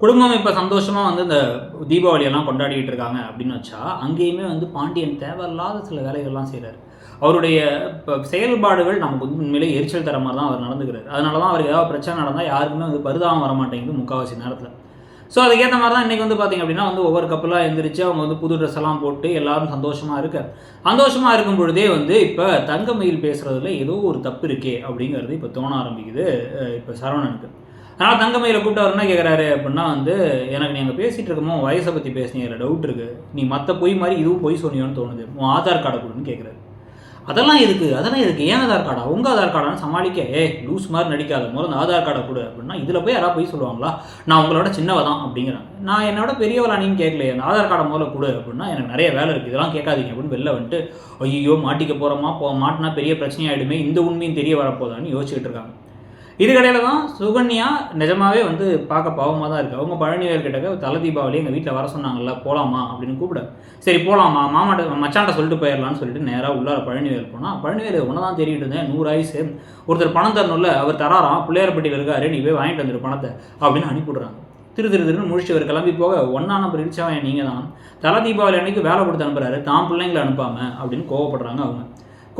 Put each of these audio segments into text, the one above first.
குடும்பம் இப்போ சந்தோஷமாக வந்து இந்த தீபாவளியெல்லாம் கொண்டாடிட்டு இருக்காங்க அப்படின்னு வச்சா அங்கேயுமே வந்து பாண்டியன் தேவையில்லாத சில வேலைகள்லாம் செய்கிறார் அவருடைய இப்போ செயல்பாடுகள் நமக்கு வந்து உண்மையிலே எரிச்சல் தர மாதிரி தான் அவர் நடந்துக்கிறார். அதனால தான் அவருக்கு ஏதாவது பிரச்சனை நடந்தால் யாருக்குமே வந்து பரிதாபம் வர மாட்டேங்குது முக்கால்வாசி நேரத்தில். ஸோ அதுக்கேற்ற மாதிரி தான் இன்றைக்கி வந்து பார்த்திங்க அப்படின்னா வந்து ஒவ்வொரு கப்பலாக எழுந்திரிச்சு அவங்க வந்து புது ட்ரெஸ் எல்லாம் போட்டு எல்லாரும் சந்தோஷமாக இருக்க சந்தோஷமாக இருக்கும் பொழுதே வந்து இப்போ தங்கமயில் பேசுகிறதுல ஏதோ ஒரு தப்பு இருக்கே அப்படிங்கிறது இப்போ தோண ஆரம்பிக்குது இப்போ சரவணனுக்கு. நான் தங்கமையில் கூப்பிட்டு அவர் என்ன கேட்குறாரு அப்படின்னா வந்து எனக்கு நீங்கள் பேசிகிட்டு இருக்கமோ வயசை பற்றி பேசுனீங்க டவுட் இருக்குது நீ மற்ற பொய் மாதிரி இதுவும் பொய் சொன்னியோன்னு தோணுது. உன் ஆதார் கார்டை கொடுன்னு கேட்குறாரு அதெல்லாம் இருக்குது அதெல்லாம் இருக்கு ஏன் ஆதார் கார்டா? உங்கள் ஆதார் கார்டான்னு சமாளிக்க. ஏ லூஸ் மாதிரி நடிக்காத. முதல்ல அந்த ஆதார் கார்டை கொடு அப்படின்னா இதில் போய் யாராவது போய் சொல்லுவாங்களா? நான் உங்களோட சின்னவ தான் அப்படிங்கிறாங்க. நான் என்னோட பெரியவளா நீங்க கேட்கலையே அந்த ஆதார் கார்டை முதல்ல கொடு அப்படின்னா எனக்கு நிறைய வேலை இருக்குது இதெல்லாம் கேட்காதீங்க அப்படின்னு வெளில வந்துட்டு ஐயோ மாட்டிக்க போகிறோமா போ மாட்டினா பெரிய பிரச்சனையாயிடுமே. இந்த உண்மையும் தெரிய வரப்போதான்னு யோசிச்சுட்டு இருக்காங்க. இதுக்கடையில் தான் சுகன்யா நிஜமாவே வந்து பார்க்க பாவமாக தான் இருக்குது அவங்க பழனிவேல் கிட்டக்க தலை தீபாவளி எங்கள் வீட்டில் வர சொன்னாங்கல்ல போகலாமா அப்படின்னு கூப்பிட. சரி போகலாமா மாமாட்ட மச்சாண்ட சொல்லிட்டு போயிடலான்னு சொல்லிட்டு நேராக உள்ளார பழனிவேல் போனால் பழனிவேல் ஒன்று தான் தெரியிட்டு இருந்தேன் நூறு ஆயுசு ஒருத்தர் பணம் தரணும்ல அவர் தராராம் பிள்ளையார்பட்டியில் இருக்காரு நீ போய் வாங்கிட்டு வந்துரு பணத்தை அப்படின்னு அனுப்பிவிடுறாங்க. திரு திரு திருன்னு முடிச்சவர் கிளம்பி போக ஒன்றா நம்பர் இடிச்சவன் நீங்கள் தான் தலை தீபாவளி அன்னைக்கு வேலை கொடுத்து அனுப்புகிறாரு தான் பிள்ளைங்களை அனுப்பாமல் அப்படின்னு கோவப்படுறாங்க அவங்க.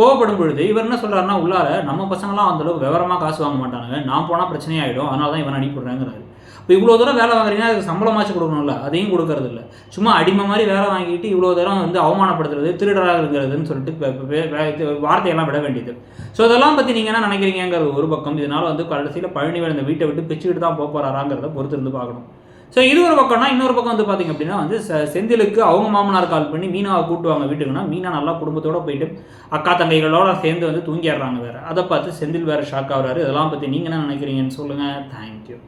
கோவப்படும் பொழுது இவர் என்ன சொல்கிறாருன்னா உள்ளார நம்ம பசங்களாம் அந்தளவுக்கு விவரமாக காசு வாங்க மாட்டாங்க நான் போனால் பிரச்சனையாயிடும். அதனால தான் இவன் அனுப்பிவிடுறேங்கிறாரு. இப்போ இவ்வளோ தூரம் வேலை வாங்குறீங்கன்னா அதுக்கு சம்பளமாச்சு கொடுக்கணும்ல. அதையும் கொடுக்கறது இல்லை சும்மா அடிமை மாதிரி வேலை வாங்கிட்டு இவ்வளோ தூரம் வந்து அவமானப்படுத்துறது திருடராகிறதுன்னு இருக்கிறதுன்னு சொல்லிட்டு வார்த்தையெல்லாம் விட வேண்டியது. ஸோ இதெல்லாம் பற்றி நீங்கள் என்ன நினைக்கிறீங்கிறது ஒரு பக்கம் இதனால் வந்து கடைசியில் பழனிவேல் இந்த வீட்டை விட்டு பிச்சுக்கிட்டு தான் போக போகிறாராங்கிறத பொறுத்து இருந்து பார்க்கணும். ஸோ இது ஒரு பக்கம்னா இன்னொரு பக்கம் வந்து பார்த்திங்க அப்படின்னா வந்து செந்திலுக்கு அவங்க மாமனார் கால் பண்ணி மீனாவை கூட்டுவாங்க வீட்டுக்குன்னா மீனா நல்லா குடும்பத்தோட போயிட்டு அக்கா தங்கைகளோட சேர்ந்து வந்து தூங்கிடுறாங்க வேறு. அதை பார்த்து செந்தில் வேறு ஷாக் ஆகிறாரு. இதெல்லாம் பற்றி நீங்கள் என்ன நினைக்கிறீங்கன்னு சொல்லுங்கள் தேங்க்யூ